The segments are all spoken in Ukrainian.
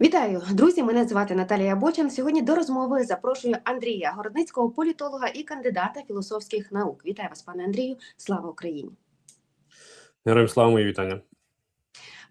Вітаю, друзі! Мене звати Наталія Бочан. Сьогодні до розмови запрошую Андрія Городницького, політолога і кандидата філософських наук. Вітаю вас, пане Андрію! Слава Україні! Героям слава мої вітання.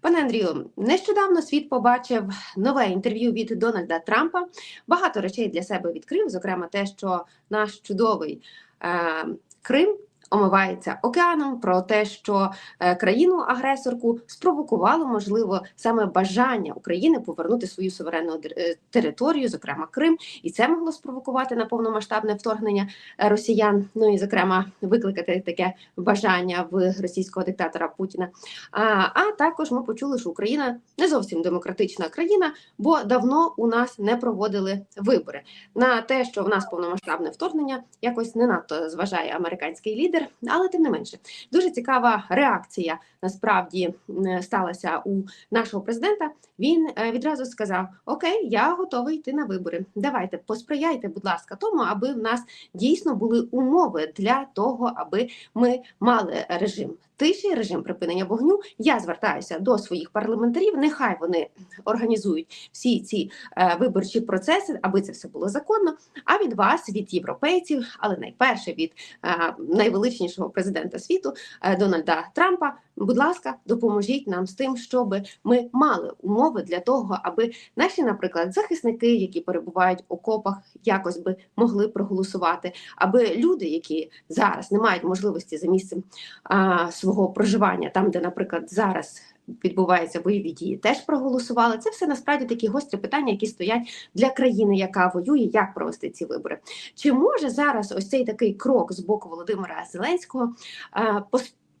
Пане Андрію, нещодавно світ побачив нове інтерв'ю від Дональда Трампа. Багато речей для себе відкрив, зокрема, те, що наш чудовий е, Крим. Омивається океаном про те, що е, країну-агресорку спровокувало можливо саме бажання України повернути свою суверенну е, територію, зокрема Крим, і це могло спровокувати на повномасштабне вторгнення е, росіян. Ну і зокрема викликати таке бажання в російського диктатора Путіна. А, а також ми почули, що Україна не зовсім демократична країна, бо давно у нас не проводили вибори. На те, що в нас повномасштабне вторгнення, якось не надто зважає американський лідер, але тим не менше дуже цікава реакція насправді сталася у нашого президента. Він е, відразу сказав: Окей, я готовий йти на вибори. Давайте посприяйте, будь ласка, тому, аби в нас дійсно були умови для того, аби ми мали режим тиші, режим припинення вогню. Я звертаюся до своїх парламентарів. Нехай вони організують всі ці е, виборчі процеси, аби це все було законно. А від вас, від європейців, але найперше від е, найвеличнішого президента світу е, Дональда Трампа. Будь ласка, допоможіть нам з тим, щоб ми мали умови для того, аби наші, наприклад, захисники, які перебувають в окопах, якось би могли проголосувати, аби люди, які зараз не мають можливості за місцем а, свого проживання, там, де, наприклад, зараз відбуваються бойові дії, теж проголосували. Це все насправді такі гострі питання, які стоять для країни, яка воює, як провести ці вибори. Чи може зараз ось цей такий крок з боку Володимира Зеленського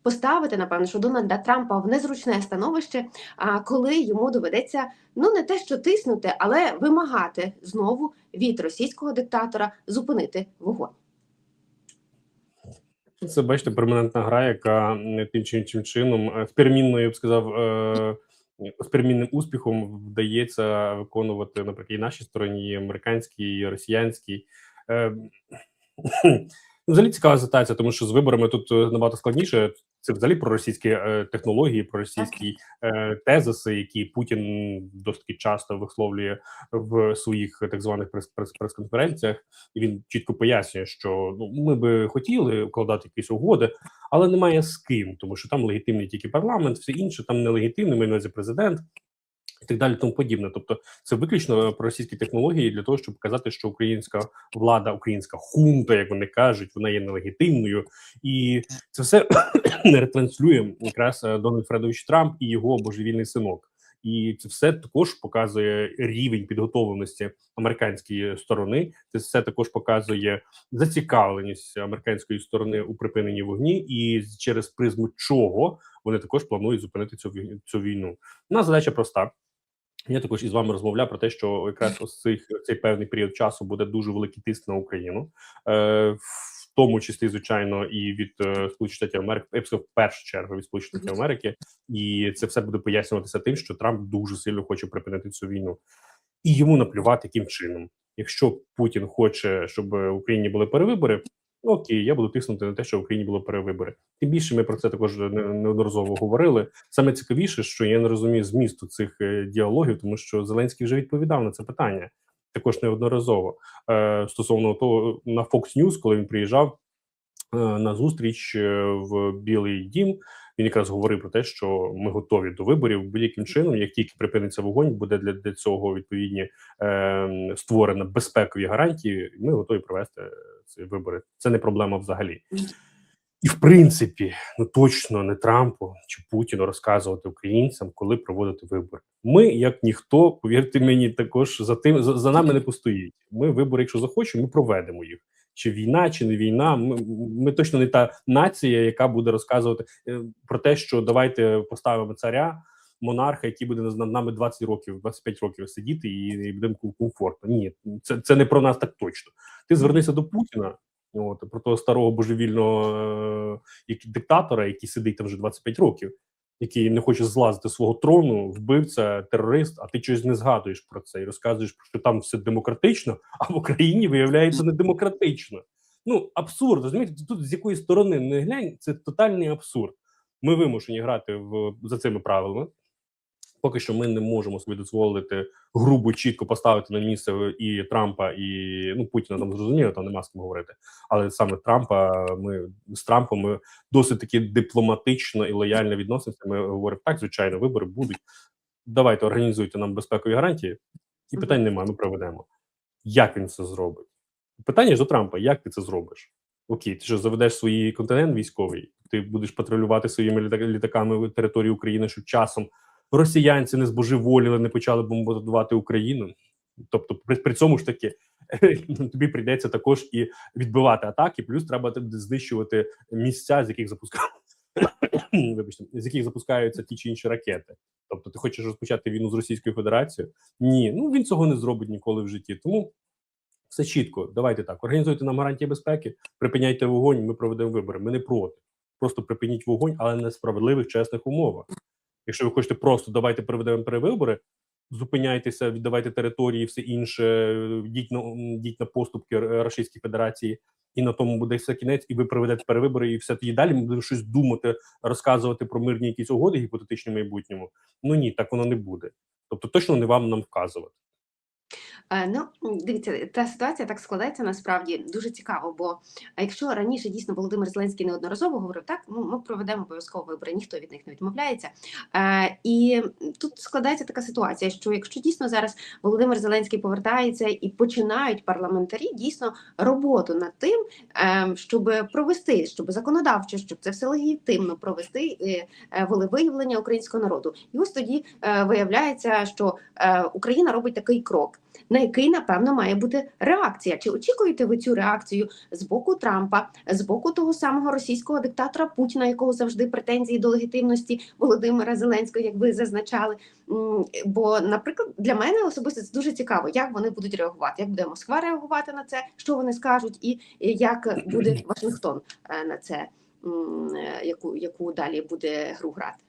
Поставити, напевно, що Дональда Трампа в незручне становище, коли йому доведеться ну не те, що тиснути, але вимагати знову від російського диктатора зупинити вогонь. Це бачите, перманентна гра, яка тим чи іншим чином е, з перемінною, я б сказав, е, з перемінним успіхом вдається виконувати, наприклад, і нашій стороні, і американській, і росіянській. Ну, Взагалі цікава ситуація, тому що з виборами тут е, набагато складніше. Це взагалі про російські е, технології, про російські е, тезиси, які Путін досить часто висловлює в своїх так званих прес- прес- прес-конференціях. І він чітко пояснює, що ну ми би хотіли вкладати якісь угоди, але немає з ким, тому що там легітимний тільки парламент, все інше там нелегітимний, має на президент. І так далі, тому подібне. Тобто, це виключно про російські технології для того, щоб показати, що українська влада, українська хунта, як вони кажуть, вона є нелегітимною, і це все ретранслює якраз е, Дональд Фредович Трамп і його божевільний синок. І це все також показує рівень підготовленості американської сторони. Це все також показує зацікавленість американської сторони у припиненні вогні, і через призму чого вони також планують зупинити цю цю війну. У нас задача проста. Я також із вами розмовляв про те, що якраз ось цих цей певний період часу буде дуже великий тиск на Україну, е, в тому числі, звичайно, і від е, Сполучених Штатів Америки, в першу чергу від Сполучених Штатів Америки, і це все буде пояснюватися тим, що Трамп дуже сильно хоче припинити цю війну, і йому наплювати яким чином. Якщо Путін хоче, щоб в Україні були перевибори, ну окей, я буду тиснути на те, що в Україні було перевибори. Тим більше ми про це також неодноразово говорили. Саме цікавіше, що я не розумію змісту цих е, діалогів, тому що Зеленський вже відповідав на це питання також неодноразово е, стосовно того на Fox News, коли він приїжджав е, на зустріч в Білий Дім. Він якраз говорив про те, що ми готові до виборів будь-яким чином. Як тільки припиниться вогонь, буде для, для цього відповідні е, створено безпекові гарантії. Ми готові провести ці вибори. Це не проблема взагалі. І в принципі, ну точно не Трампу чи Путіну розказувати українцям, коли проводити вибори. Ми, як ніхто, повірте мені, також за тим за, за нами не постоїть. Ми вибори, якщо захочемо, ми проведемо їх. Чи війна, чи не війна. Ми, ми точно не та нація, яка буде розказувати е, про те, що давайте поставимо царя, монарха, який буде над нами 20 років, 25 років сидіти і, і будемо комфортно. Ні, це, це не про нас так точно. Ти звернися до Путіна. От про того старого божевільного е, диктатора, який сидить там вже 25 років, який не хоче злазити свого трону, вбивця, терорист, а ти щось не згадуєш про це і розказуєш, що там все демократично, а в Україні виявляється не демократично. Ну абсурд, розумієте, тут з якої сторони не глянь, це тотальний абсурд. Ми вимушені грати в за цими правилами. Поки що ми не можемо собі дозволити грубо чітко поставити на місце і Трампа, і ну Путіна там зрозуміло, там нема з ким говорити. Але саме Трампа, ми з Трампом ми досить таки дипломатично і лояльно відносимося. Ми говоримо так, звичайно, вибори будуть. Давайте організуйте нам безпекові гарантії, і питань немає. Ми проведемо. Як він це зробить? Питання ж до Трампа: як ти це зробиш? Окей, ти що заведеш свій континент військовий, ти будеш патрулювати своїми літаками територію України, щоб часом росіянці не збожеволіли, не почали бомбардувати Україну. Тобто, при, при цьому ж таки тобі прийдеться також і відбивати атаки, плюс треба знищувати місця, з яких вибачте, з яких запускаються ті чи інші ракети. Тобто, ти хочеш розпочати війну з Російською Федерацією? Ні, ну він цього не зробить ніколи в житті. Тому все чітко. Давайте так. Організуйте нам гарантії безпеки, припиняйте вогонь. Ми проведемо вибори. Ми не проти. Просто припиніть вогонь, але на справедливих, чесних умовах. Якщо ви хочете просто давайте проведемо перевибори, зупиняйтеся, віддавайте території, все інше, йдіть на йдіть на поступки Російської Федерації, і на тому буде все кінець, і ви проведете перевибори, і все тоді далі ми будемо щось думати, розказувати про мирні якісь угоди гіпотетичні майбутньому. Ну ні, так воно не буде. Тобто точно не вам нам вказувати. Е, Ну, дивіться, та ситуація так складається насправді дуже цікаво. Бо якщо раніше дійсно Володимир Зеленський неодноразово говорив, так ну ми проведемо обов'язково вибори, ніхто від них не відмовляється. Е, і тут складається така ситуація, що якщо дійсно зараз Володимир Зеленський повертається і починають парламентарі дійсно роботу над тим, е, щоб провести, щоб законодавчо, щоб це все легітимно провести волевиявлення українського народу. І ось тоді виявляється, що Україна робить такий крок на який напевно має бути реакція. Чи очікуєте ви цю реакцію з боку Трампа, з боку того самого російського диктатора Путіна, якого завжди претензії до легітимності Володимира Зеленського, як ви зазначали? Бо, наприклад, для мене особисто це дуже цікаво, як вони будуть реагувати, як буде Москва реагувати на це, що вони скажуть, і як буде Вашингтон е, на це, е, яку, яку далі буде гру грати.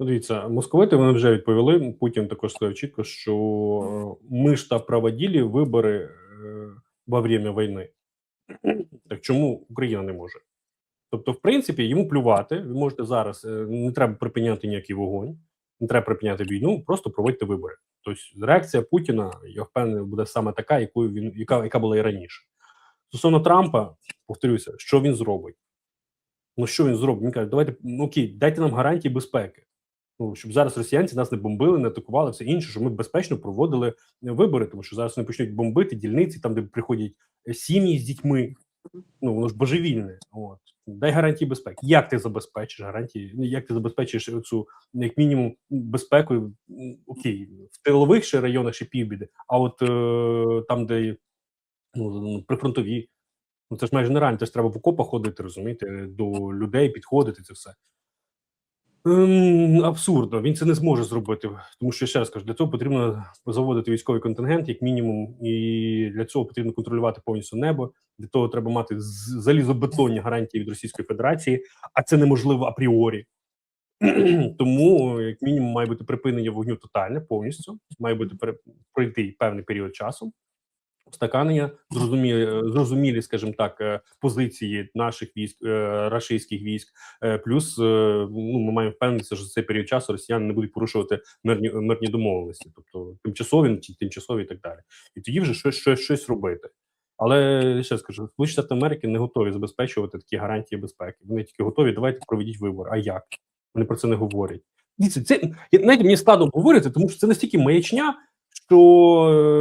Ну, дивіться, московити вони вже відповіли. Путін також сказав чітко, що е, ми ж та проводили вибори е, во время війни. Так чому Україна не може? Тобто, в принципі, йому плювати. Ви можете зараз е, не треба припиняти ніякий вогонь, не треба припиняти війну, просто проводьте вибори. Тобто, реакція Путіна, я впевнений, буде саме така, якою він яка, яка була і раніше. Стосовно Трампа, повторюся, що він зробить? Ну що він зробить? Він каже, давайте ну окей, дайте нам гарантії безпеки. Ну щоб зараз росіянці нас не бомбили, не атакували, все інше, щоб ми безпечно проводили е, вибори, тому що зараз вони почнуть бомбити дільниці, там де приходять е, сім'ї з дітьми. Ну воно ж божевільне. От дай гарантії безпеки. Як ти забезпечиш гарантії? Ну як ти забезпечиш цю як мінімум безпеку? Окей, в тилових ще районах ще півбіди, а от е, там, де ну прифронтові, ну це ж майже нереально. Це ж треба в окопах ходити, розумієте, до людей підходити. Це все. Ем, абсурдно, він це не зможе зробити, тому що ще раз кажу, для цього потрібно заводити військовий контингент, як мінімум, і для цього потрібно контролювати повністю небо. Для того треба мати залізобетонні гарантії від Російської Федерації, а це неможливо апріорі. Тому, як мінімум, має бути припинення вогню тотальне повністю. Має бути пройти певний період часу. Устаканення, зрозумілі, зрозумілі, скажімо так, е, позиції наших військ, е, рашистських військ. Е, Плюс, ну ми маємо впевнитися, що за цей період часу росіяни не будуть порушувати мирні мирні домовленості, тобто тимчасові тимчасові і так далі. І тоді вже щось щось, щось робити. Але ще скажу, Сполучені Штати Америки не готові забезпечувати такі гарантії безпеки. Вони тільки готові, давайте проведіть вибори. А як? Вони про це не говорять. Дивіться, це я- знаєте, мені складно говорити, тому що це настільки маячня, що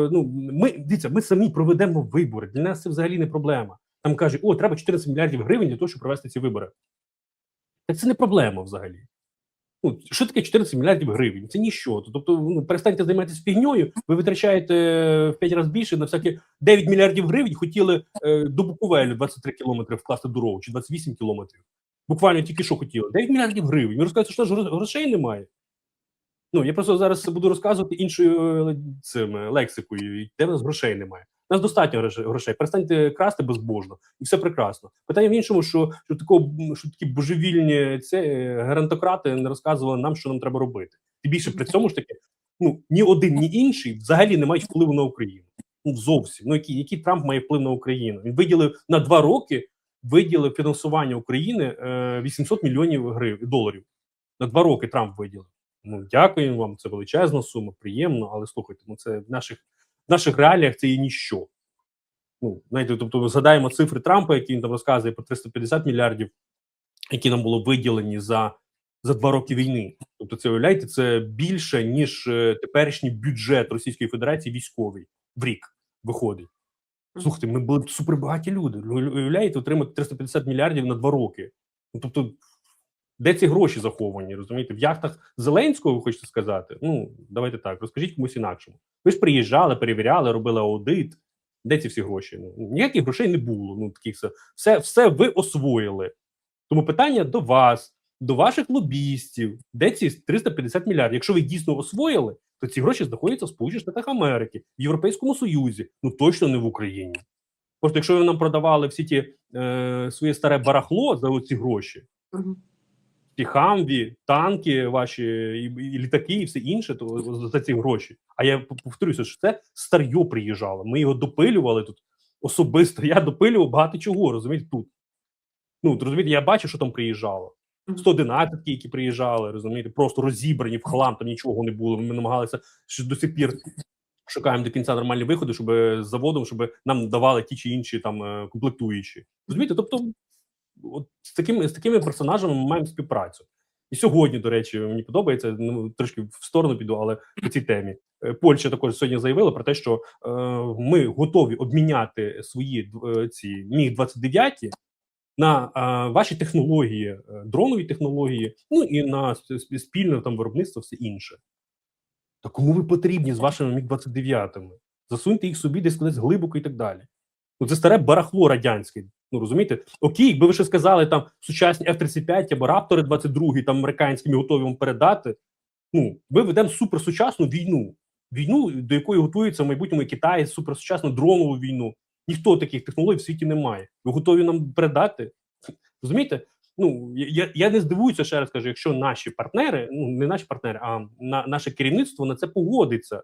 е, ну ми дивіться, ми самі проведемо вибори. Для нас це взагалі не проблема. Там кажуть, о, треба 14 мільярдів гривень для того, щоб провести ці вибори. Так це не проблема взагалі. Ну, що таке 14 мільярдів гривень? Це ніщо. Тобто, ну, перестаньте займатися фігньою, ви витрачаєте в 5 разів більше на всякі 9 мільярдів гривень хотіли е, до Буковелю 23 кілометри вкласти дорогу, чи 28 кілометрів. Буквально тільки що хотіли. 9 мільярдів гривень. Ви розказуєте, що ж грошей немає. Ну, я просто зараз буду розказувати іншою е, цим е, лексикою, де в нас грошей немає. У нас достатньо грошей-. Перестаньте красти безбожно, і все прекрасно. Питання в іншому, що, що такого що такі божевільні це е, геронтократи не розказували нам, що нам треба робити. Тим більше при цьому ж таки, ну ні один, ні інший взагалі не мають впливу на Україну. Ну зовсім. Ну який, який Трамп має вплив на Україну? Він виділив на два роки виділив фінансування України е, 800 мільйонів гривень доларів. На два роки Трамп виділив. Ну дякуємо вам, це величезна сума, приємно, але слухайте, ну це в наших в наших реаліях це є ніщо. Ну, знаєте, тобто, ми згадаємо цифри Трампа, які він там розказує про 350 мільярдів, які нам було виділені за, за два роки війни. Тобто, це уявляєте, це більше ніж е, теперішній бюджет Російської Федерації військовий в рік виходить. Слухайте, ми були супербагаті люди. Уявляєте, отримати 350 мільярдів на два роки. Ну, тобто, де ці гроші заховані? Розумієте, в яхтах Зеленського, ви хочете сказати? Ну, давайте так, розкажіть комусь інакшому. Ви ж приїжджали, перевіряли, робили аудит. Де ці всі гроші? Ну, ніяких грошей не було. Ну, таких все, все, ви освоїли. Тому питання до вас, до ваших лобістів, де ці 350 мільярдів? Якщо ви дійсно освоїли, то ці гроші знаходяться в Сполучених Штатах Америки, в Європейському Союзі, ну точно не в Україні. Просто якщо ви нам продавали всі ті е, своє старе барахло за ці гроші. Ті хамві, танки ваші, і, і літаки, і все інше, то за- ці гроші. А я повторюся, що це старьо приїжджало. Ми його допилювали тут особисто. Я допилював багато чого, розумієте, тут. Ну, розумієте, я бачу, що там приїжджало. Мгм. 111, які приїжджали, розумієте, просто розібрані в хлам, там нічого не було. Ми намагалися що до сих пір шукаємо до кінця нормальні виходи, щоб з заводом, щоб нам давали ті чи інші там е, комплектуючі. Розумієте? Тобто, от з такими з такими персонажами ми маємо співпрацю. І сьогодні, до речі, мені подобається ну трошки в сторону піду, але по цій темі Е, Польща також сьогодні заявила про те, що е, ми готові обміняти свої е, ці міг 29 на е, ваші технології, е, дронові технології, ну і на спільне там виробництво, все інше. Та кому ви потрібні з вашими міг 29 Засуньте їх собі десь кудись глибоко і так далі. Ну, це старе барахло радянське. Ну розумієте, окей, якби ви ще сказали там сучасні F-35 або Раптори 22 там американські, готові вам передати. Ну, ми ведемо суперсучасну війну. Війну, до якої готується в майбутньому Китай, суперсучасну дронову війну. Ніхто таких технологій в світі не має. Ви готові нам передати? Розумієте? Ну я, я не здивуюся ще раз кажу, якщо наші партнери, ну не наші партнери, а на наше керівництво на це погодиться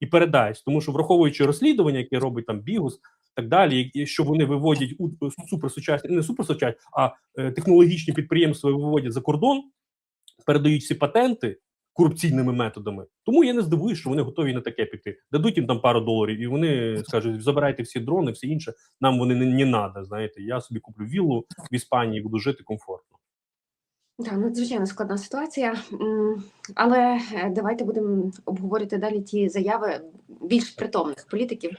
і передасть. Тому що враховуючи розслідування, яке робить там Бігус, так далі, що вони виводять у суперсучасні, не суперсучасні, а е, технологічні підприємства виводять за кордон, передають всі патенти корупційними методами. Тому я не здивуюся, що вони готові на таке піти. Дадуть їм там пару доларів, і вони скажуть: забирайте всі дрони, все інше. Нам вони не, не надо. Знаєте, я собі куплю віллу в Іспанії, буду жити комфортно. Так, надзвичайно складна ситуація, але е, давайте будемо обговорювати далі ті заяви більш притомних політиків,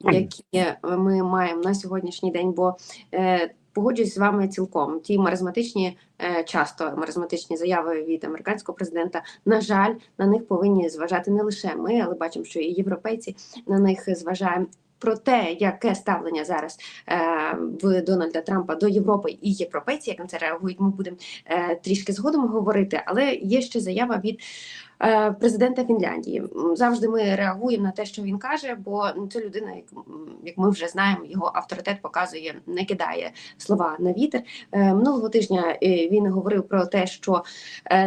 які е, ми маємо на сьогоднішній день. Бо е, погоджуюсь з вами цілком. Ті маразматичні, е, часто маразматичні заяви від американського президента. На жаль, на них повинні зважати не лише ми, але бачимо, що і європейці на них зважаємо. Про те, яке ставлення зараз е, в Дональда Трампа до Європи і європейці, як на це реагують, ми будемо е, трішки згодом говорити. Але є ще заява від е, президента Фінляндії. Завжди ми реагуємо на те, що він каже, бо ну, це людина, як, ми вже знаємо, його авторитет показує, не кидає слова на вітер. Е, Минулого тижня е, він говорив про те, що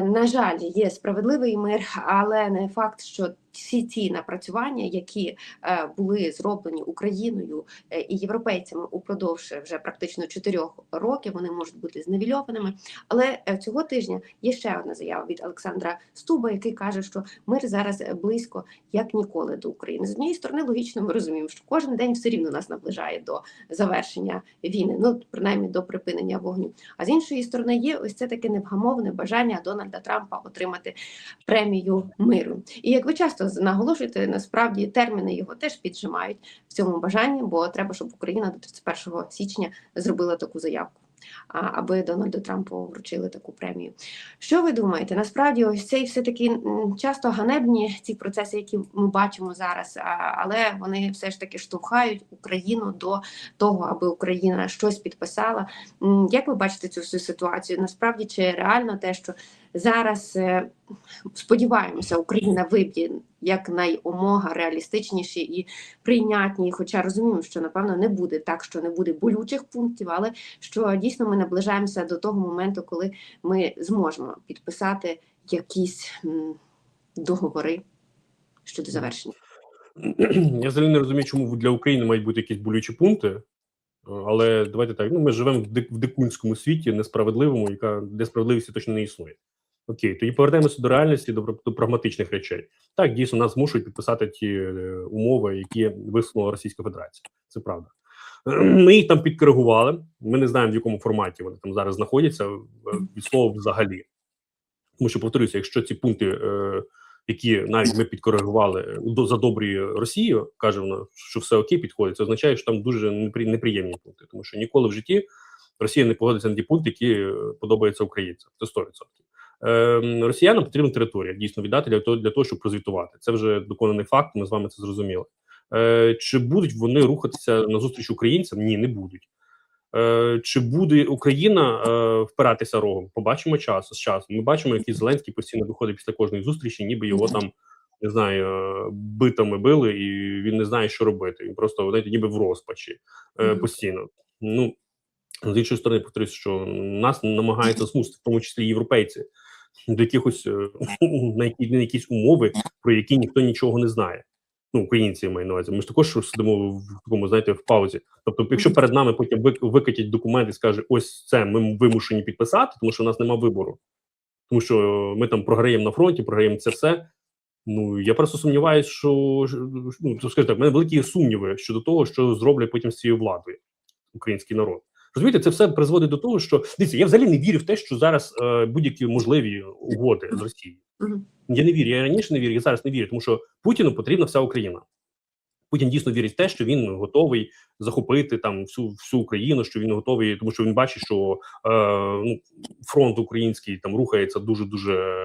на жаль є справедливий мир, але не факт, що всі ці напрацювання, які е, були зроблені Україною е, і європейцями упродовж вже практично чотирьох років, вони можуть бути зневільованими. Але е, цього тижня є ще одна заява від Олександра Стуба, який каже, що мир зараз е, близько як ніколи до України. З однієї сторони, логічно, ми розуміємо, що кожен день все рівно нас наближає до завершення війни, ну принаймні до припинення вогню. А з іншої сторони, є ось це таке невгамовне бажання Дональда Трампа отримати премію миру. І як ви часто з- наголошуєте, насправді терміни його теж піджимають в цьому бажанні, бо треба, щоб Україна до 31 січня зробила таку заявку. Аби Дональду Трампу вручили таку премію. Що ви думаєте? Насправді, ось цей все таки часто ганебні ці процеси, які ми бачимо зараз, але вони все ж таки штовхають Україну до того, аби Україна щось підписала. Як ви бачите цю всю ситуацію? Насправді чи реально те, що зараз е, сподіваємося, Україна виб'є як найомога реалістичніші і прийнятні. Хоча розуміємо, що напевно не буде так, що не буде болючих пунктів, але що дійсно ми наближаємося до того моменту, коли ми зможемо підписати якісь договори щодо завершення. Я взагалі не розумію, чому для України мають бути якісь болючі пункти. Але давайте так. Ну, ми живемо в дикунському світі, несправедливому, яка де справедливості точно не існує. Окей, тоді повернемося до реальності, до, до прагматичних речей. Так, дійсно, нас змушують підписати ті е, умови, які висунула Російська Федерація. Це правда. Ми їх там підкоригували. Ми не знаємо, в якому форматі вони там зараз знаходяться е, від слова взагалі. Тому що повторюся, якщо ці пункти, е, які навіть ми підкоригували е, до задобрює Росію, каже вона, що все окей, підходить. Це означає, що там дуже непри- неприємні пункти, тому що ніколи в житті Росія не погодиться на ті пункти, які подобаються українцям. Це 100%. Е, росіянам потрібна територія дійсно віддати для того, для того, щоб прозвітувати. Це вже доконаний факт. Ми з вами це зрозуміли. Е, чи будуть вони рухатися на зустріч українцям? Ні, не будуть. Е, чи буде Україна е, впиратися рогом? Побачимо час з часом. Ми бачимо, який Зеленський постійно виходить після кожної зустрічі, ніби його там не знаю, битами били, і він не знає, що робити. Він просто знаєте, ніби в розпачі е, постійно. Ну з іншої сторони, повторюсь, що нас намагаються змусити, в тому числі європейці, до якихось е, на які на якісь умови, про які ніхто нічого не знає. Ну, українці маю на увазі. Ми ж також сидимо в такому, знаєте, в паузі. Тобто, якщо перед нами потім викатять документ і скаже, ось це ми вимушені підписати, тому що у нас немає вибору, тому що ми там програємо на фронті, програємо це все. Ну я просто сумніваюся, що ну то так, в мене великі сумніви щодо того, що зроблять потім з цією владою український народ. Розумієте, це все призводить до того, що дивіться, я взагалі не вірю в те, що зараз е, будь-які можливі угоди з Росією. Я не вірю. Я раніше не вірю, я зараз не вірю, тому що Путіну потрібна вся Україна. Путін дійсно вірить в те, що він готовий захопити там всю всю Україну, що він готовий, тому що він бачить, що е, ну, фронт український там рухається дуже дуже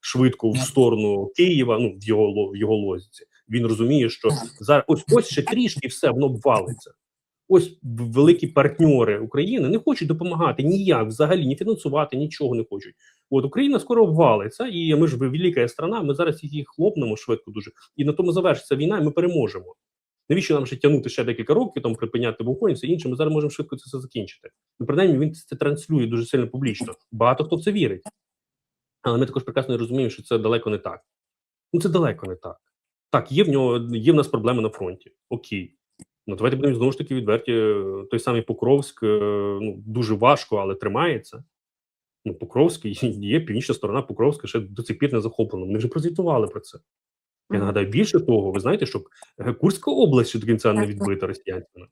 швидко в сторону Києва. Ну в його в його лозіці. Він розуміє, що зараз ось ось ще трішки все воно обвалиться. Ось великі партньори України не хочуть допомагати ніяк, взагалі ні фінансувати, нічого не хочуть. От Україна скоро обвалиться, і ми ж велика страна. Ми зараз її хлопнемо швидко дуже, і на тому завершиться війна, і ми переможемо. Навіщо нам ще тягнути ще декілька років, там припиняти вогонь, все інше? Ми зараз можемо швидко це все закінчити. Ну, принаймні, він це транслює дуже сильно публічно. Багато хто в це вірить. Але ми також прекрасно розуміємо, що це далеко не так. Ну це далеко не так. Так, є в нього, є в нас проблеми на фронті. Окей. Ну давайте будемо знову ж таки відверті. е, Той самий Покровськ е, ну дуже важко, але тримається. Ну, Покровськ є північна сторона Покровська ще до цих пір не захоплена. Ми вже прозвітували про це. Я нагадаю, більше того, ви знаєте, що е, Курська область ще до кінця не відбита росіянцями.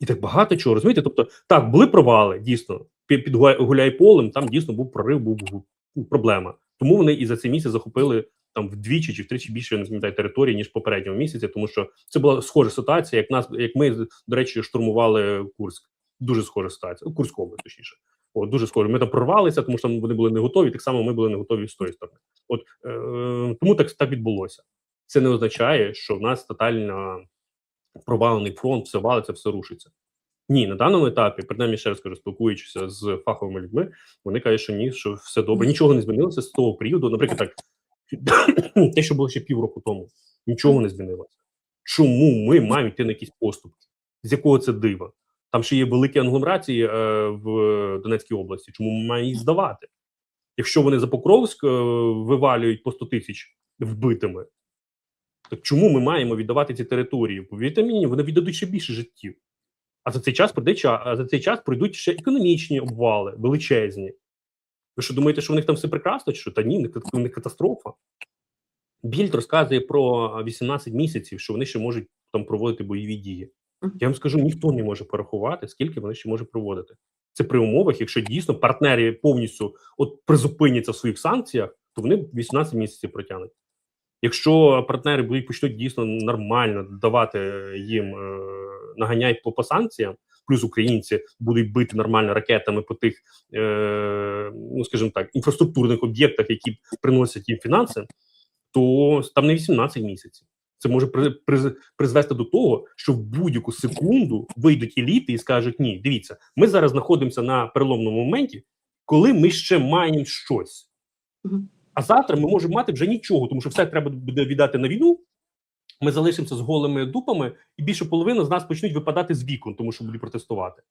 І так багато чого, розумієте? Тобто, так, були провали, дійсно. Під, Гуляйполем там дійсно був прорив, був, проблема. Тому вони і за цей місяць захопили там вдвічі чи втричі більше не пам'ятаю території, ніж попереднього місяця, тому що це була схожа ситуація, як нас, як ми, до речі, штурмували Курськ. Дуже схожа ситуація. Ну, Курську область, точніше. От дуже схоже. Ми там прорвалися, тому що там вони були не готові. Так само ми були не готові з тої сторони. От е, тому так, так відбулося. Це не означає, що в нас тотально провалений фронт, все валиться, все рушиться. Ні, на даному етапі, принаймні, ще раз кажу, спілкуючися з фаховими людьми, вони кажуть, що ні, що все добре, нічого не змінилося з того періоду. Наприклад, так те, що було ще півроку тому, нічого не змінилося. Чому ми маємо йти на якісь поступки? З якого це дива? Там ще є великі англомерації е, в Донецькій області. Чому ми маємо їх здавати? Якщо вони за Покровськ е, вивалюють по 100 тисяч вбитими, так чому ми маємо віддавати ці території? Повірте мені, вони віддадуть ще більше життів. А за цей час прийде за цей час прийдуть ще економічні обвали, величезні. Ви що думаєте, що в них там все прекрасно? Чи що? Та ні, не не катастрофа. Більд розказує про 18 місяців, що вони ще можуть там проводити бойові дії. Я вам скажу, ніхто не може порахувати, скільки вони ще можуть проводити. Це при умовах, якщо дійсно партнери повністю от призупиняться в своїх санкціях, то вони 18 місяців протягнуть. Якщо партнери будуть почнуть дійсно нормально давати їм е, наганяють по, по санкціям, плюс українці будуть бити нормально ракетами по тих, е, ну скажімо так, інфраструктурних об'єктах, які приносять їм фінанси, то там не 18 місяців. Це може при, приз- призвести до того, що в будь-яку секунду вийдуть еліти і скажуть: ні, дивіться, ми зараз знаходимося на переломному моменті, коли ми ще маємо щось. А завтра ми можемо мати вже нічого, тому що все треба буде віддати на війну. Ми залишимося з голими дупами, і більше половини з нас почнуть випадати з вікон, тому що будуть протестувати.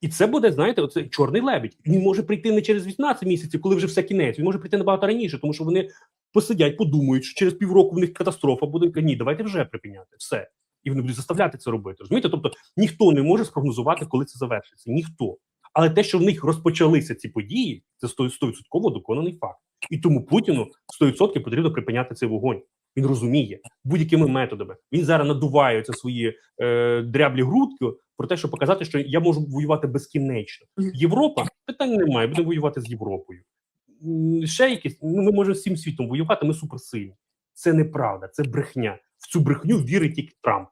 І це буде, знаєте, оце чорний лебідь. Він може прийти не через 18 місяців, коли вже все кінець. Він може прийти набагато раніше, тому що вони посидять, подумають, що через півроку в них катастрофа буде. Ні, давайте вже припиняти все. І вони будуть заставляти це робити. Розумієте? Тобто ніхто не може спрогнозувати, коли це завершиться. Ніхто. Але те, що в них розпочалися ці події, це 100% доконаний факт. І тому Путіну 100% потрібно припиняти цей вогонь. Він розуміє будь-якими методами. Він зараз надуває це свої е, дряблі грудки про те, щоб показати, що я можу воювати безкінечно. Європа питань немає. Будемо воювати з Європою. Ще якісь ну ми можемо всім світом воювати. Ми суперсильні. Це неправда, це брехня. В цю брехню вірить тільки Трамп.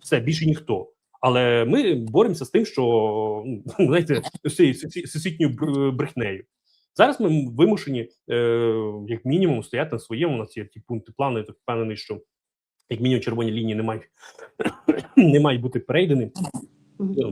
Все більше ніхто. Але ми боремося з тим, що ну, знаєте, з цією всі- всесвітньою бр- брехнею. Зараз ми вимушені, е, як мінімум, стояти на своєму. У нас є ті пункти плану. Я так впевнений, що як мінімум червоні лінії не мають, не мають бути перейдені.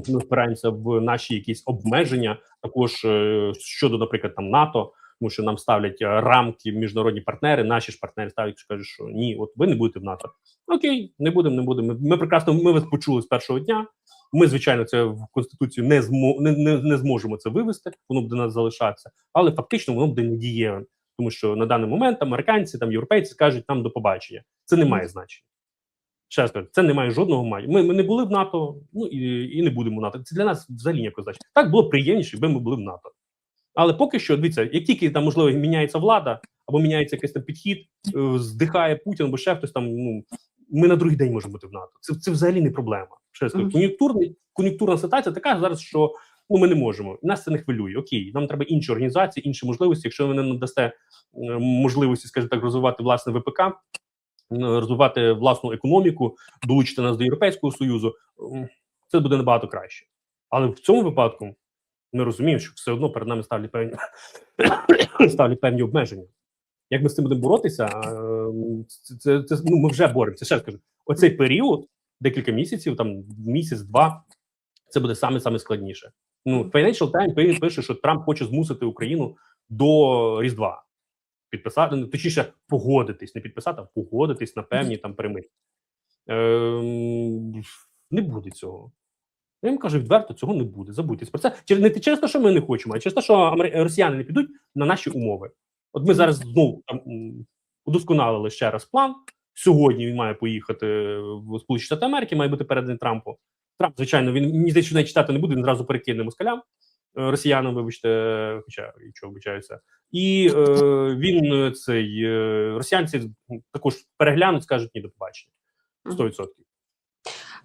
Ми впираємося в наші якісь обмеження, також е, щодо, наприклад, там НАТО, тому що нам ставлять е, рамки міжнародні партнери. Наші ж партнери ставлять, що кажуть, що ні, от ви не будете в НАТО. Окей, не будемо, не будемо. Ми прекрасно ми вас почули з першого дня. Ми, звичайно, це в конституцію не змо не, не, не зможемо це вивести. Воно буде нас залишатися, але фактично воно буде недієвим, тому що на даний момент американці, там європейці скажуть нам до побачення. Це не має значення. Ще раз кажу, це не має жодного маю. Ми, ми не були в НАТО, ну і, і не будемо в НАТО. Це для нас взагалі ніякого значення. Так було приємніше, якби ми були в НАТО. Але поки що, дивіться, як тільки там можливо міняється влада або міняється якийсь там підхід, е, здихає Путін або ще хтось там. Ну ми на другий день можемо бути в НАТО. Це, це взагалі не проблема. Кажу, кон'юнктурний кон'юнктурна ситуація така зараз, що ну ми не можемо. Нас це не хвилює. Окей, нам треба інші організації, інші можливості. Якщо ви не надасте е, можливості, скажімо так, розвивати власне ВПК, розвивати власну економіку, долучити нас до Європейського союзу, це буде набагато краще. Але в цьому випадку ми розуміємо, що все одно перед нами ставлять певні ставлять певні обмеження. Як ми з цим будемо боротися? Це, це, це ну, ми вже боремося. Ще раз кажу, оцей період, декілька місяців, там місяць-два, це буде саме саме складніше. Ну, Financial Times пише, що Трамп хоче змусити Україну до Різдва підписати, ну, точніше, погодитись, не підписати, а погодитись на певні там перемир'я. Ем, не буде цього. Я їм кажу відверто, цього не буде. Забудьтесь про це. Не через те, що ми не хочемо, а через те, що росіяни не підуть на наші умови. От ми зараз знову там удосконалили ще раз план. Сьогодні він має поїхати в Сполучені Штати Америки, має бути переданий Трампу. Трамп, звичайно, він мені здається, що навіть читати не буде, він зразу перекине москалям, е, росіянам, вибачте, хоча якщо вибачаюся. І е, він е, цей е, росіянці також переглянуть, скажуть ні до побачення. 100%.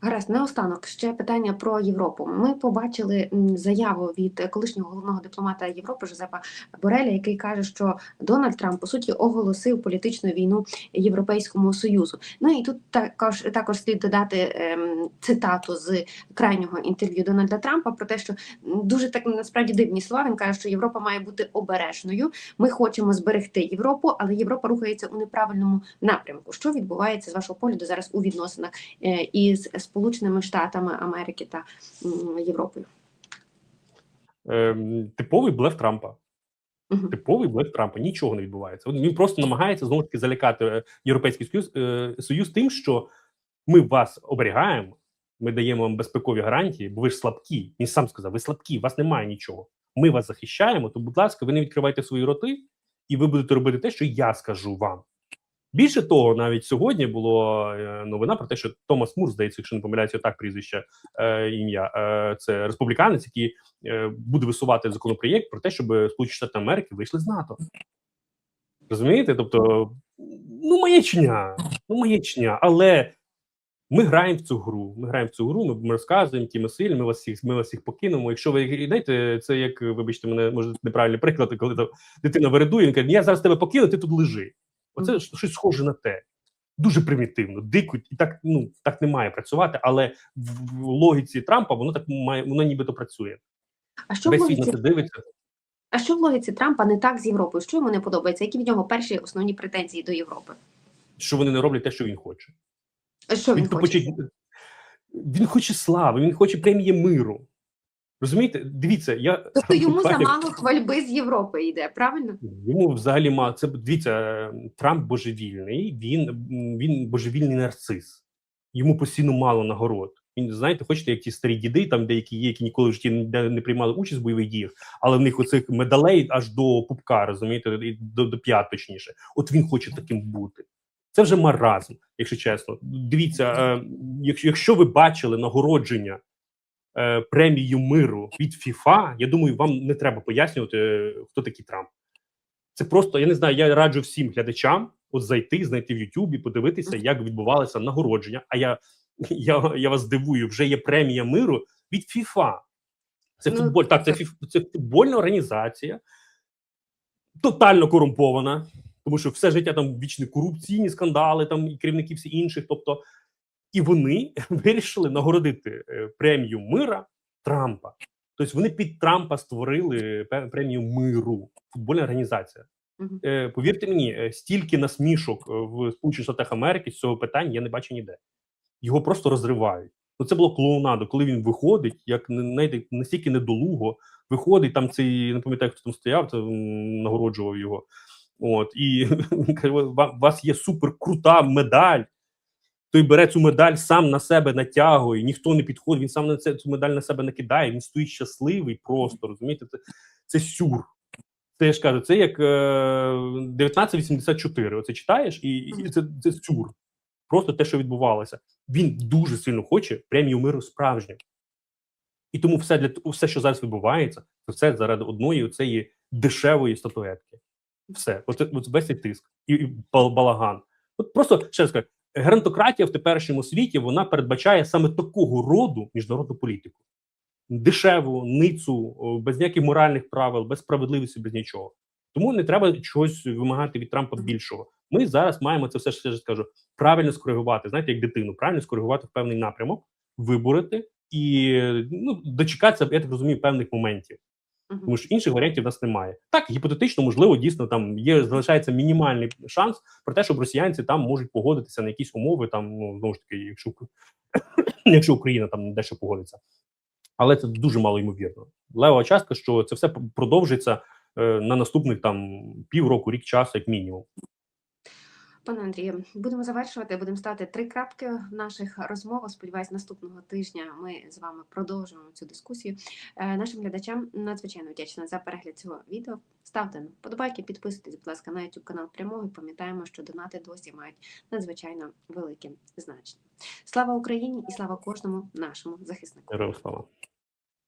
Гаразд, наостанок ще питання про Європу. Ми побачили заяву від колишнього головного дипломата Європи Жозепа Бореля, який каже, що Дональд Трамп по суті оголосив політичну війну Європейському Союзу. Ну і тут також також слід додати ем, цитату з крайнього інтерв'ю Дональда Трампа про те, що дуже так насправді дивні слова. Він каже, що Європа має бути обережною. Ми хочемо зберегти Європу, але Європа рухається у неправильному напрямку. Що відбувається з вашого погляду зараз у відносинах е, із Сполученими Штатами Америки та Європою? Ем, типовий блеф Трампа. Мгм. Типовий блеф Трампа. Нічого не відбувається. Він просто намагається знову ж таки залякати е, Європейський Союз, е, Союз тим, що ми вас оберігаємо, ми даємо вам безпекові гарантії, бо ви ж слабкі. Він сам сказав: ви слабкі, у вас немає нічого. Ми вас захищаємо. То, будь ласка, ви не відкривайте свої роти, і ви будете робити те, що я скажу вам. Більше того, навіть сьогодні була е, новина про те, що Томас Мур, здається, якщо не помиляюся, так прізвище е, ім'я. Е, це республіканець, який е, буде висувати законопроєкт про те, щоб Сполучені Штати Америки вийшли з НАТО. Розумієте? Тобто, ну маячня, ну маячня, але ми граємо в цю гру. Ми граємо в цю гру, ми, розказуємо, які ми сильні, ми вас всіх, ми вас всіх покинемо. Якщо ви знаєте, це як, вибачте, мене може неправильний приклад, коли там дитина вередує, він каже, я зараз тебе покину, ти тут лежи. Оце щось схоже на те. Дуже примітивно, дико, і так ну так не має працювати, але в, в логіці Трампа воно так має, воно нібито працює. А що в Весь на логіці, це дивиться. а що в логіці Трампа не так з Європою? Що йому не подобається? Які в нього перші основні претензії до Європи? що вони не роблять те, що він хоче. Що він Він хоче? хоче, він хоче слави, він хоче премії миру. Розумієте? Дивіться, я Тобто йому буквально- замало хвальби з Європи йде, правильно? Йому взагалі мало. Це дивіться, Трамп божевільний, він, він божевільний нарцис. Йому постійно мало нагород. Він знаєте, хочете, як ті старі діди, там деякі є, які ніколи в житті не, не приймали участь в бойових діях, але в них оцих медалей аж до пупка, розумієте, і до, до п'ят точніше. От він хоче таким бути. Це вже маразм, якщо чесно. Дивіться, е, якщо, якщо ви бачили нагородження е, премію миру від ФІФА, я думаю, вам не треба пояснювати, е, хто такий Трамп. Це просто, я не знаю, я раджу всім глядачам от зайти, знайти в Ютубі, подивитися, як відбувалося нагородження. А я, я, я вас дивую, вже є премія миру від ФІФА. Це Ну, футболь. Так, це, фіф, це футбольна організація, тотально корумпована, тому що все життя там вічні корупційні скандали, там і керівники всі інших. Тобто, і вони вирішили нагородити е, премію мира Трампа. Тобто вони під Трампа створили премію миру, футбольна організація. Е, повірте мені, е, стільки насмішок е, в Сполучених Штатах Америки з цього питання я не бачу ніде. Його просто розривають. Ну це було клоунадо, коли він виходить, як знаєте, настільки недолуго, виходить там цей, не пам'ятаю, хто там стояв, то нагороджував його. От і каже: у вас є суперкрута медаль. Той бере цю медаль, сам на себе натягує, ніхто не підходить, він сам на це цю медаль на себе накидає, він стоїть щасливий просто. Розумієте, це, це сюр. Це я ж кажу, це як е, 1984. Оце читаєш, і, і це, це сюр. Просто те, що відбувалося. Він дуже сильно хоче премію миру справжню. І тому все для все, що зараз відбувається, це все заради одної цієї дешевої статуетки. Все, от, от весь цей тиск і, і балаган. От просто ще раз кажу, геронтократія в теперішньому світі вона передбачає саме такого роду міжнародну політику. Дешеву, ницу, без ніяких моральних правил, без справедливості, без нічого. Тому не треба чогось вимагати від Трампа більшого. Ми зараз маємо це все ще раз скажу правильно скоригувати. Знаєте, як дитину, правильно скоригувати в певний напрямок, виборити і ну, дочекатися, я так розумію, певних моментів. Тому що інших варіантів в нас немає. Так, гіпотетично, можливо, дійсно там є залишається мінімальний шанс про те, щоб росіянці там можуть погодитися на якісь умови, там ну знову ж таки, якщо якщо Україна там дещо погодиться. Але це дуже мало ймовірно. Лева частка, що це все продовжиться е, на наступних там півроку, рік часу, як мінімум. Пане Андрію, будемо завершувати. Будемо ставити три крапки в наших розмовах. Сподіваюсь, наступного тижня ми з вами продовжуємо цю дискусію. Е, Нашим глядачам надзвичайно вдячна за перегляд цього відео. Ставте вподобайки, підписуйтесь, будь ласка, на YouTube канал прямого. І Пам'ятаємо, що донати досі мають надзвичайно велике значення. Слава Україні і слава кожному нашому захиснику. Героям слава.